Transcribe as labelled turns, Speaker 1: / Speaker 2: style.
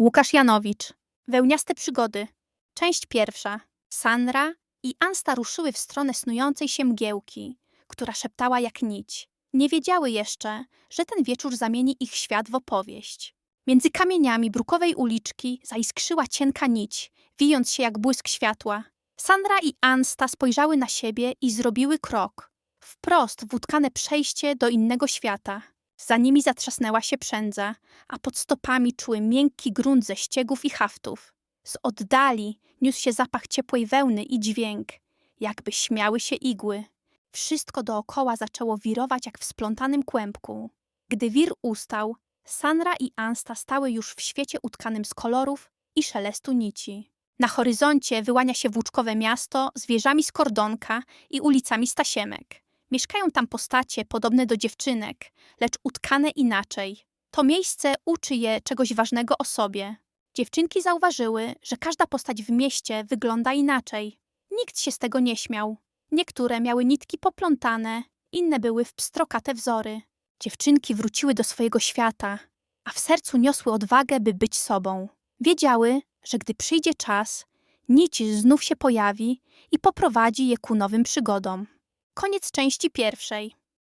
Speaker 1: Łukasz Janowicz. Wełniaste przygody. Część pierwsza. Sandra i Ansta ruszyły w stronę snującej się mgiełki, która szeptała jak nić. Nie wiedziały jeszcze, że ten wieczór zamieni ich świat w opowieść. Między kamieniami brukowej uliczki zaiskrzyła cienka nić, wijąc się jak błysk światła. Sandra i Ansta spojrzały na siebie i zrobiły krok. Wprost w utkane przejście do innego świata. Za nimi zatrzasnęła się przędza, a pod stopami czuły miękki grunt ze ściegów i haftów. Z oddali niósł się zapach ciepłej wełny i dźwięk, jakby śmiały się igły. Wszystko dookoła zaczęło wirować jak w splątanym kłębku. Gdy wir ustał, Sanra i Ansta stały już w świecie utkanym z kolorów i szelestu nici. Na horyzoncie wyłania się włóczkowe miasto z wieżami z kordonka i ulicami z tasiemek. Mieszkają tam postacie podobne do dziewczynek, lecz utkane inaczej. To miejsce uczy je czegoś ważnego o sobie. Dziewczynki zauważyły, że każda postać w mieście wygląda inaczej. Nikt się z tego nie śmiał. Niektóre miały nitki poplątane, inne były w pstrokate wzory. Dziewczynki wróciły do swojego świata, a w sercu niosły odwagę, by być sobą. Wiedziały, że gdy przyjdzie czas, nić znów się pojawi i poprowadzi je ku nowym przygodom. Koniec części pierwszej.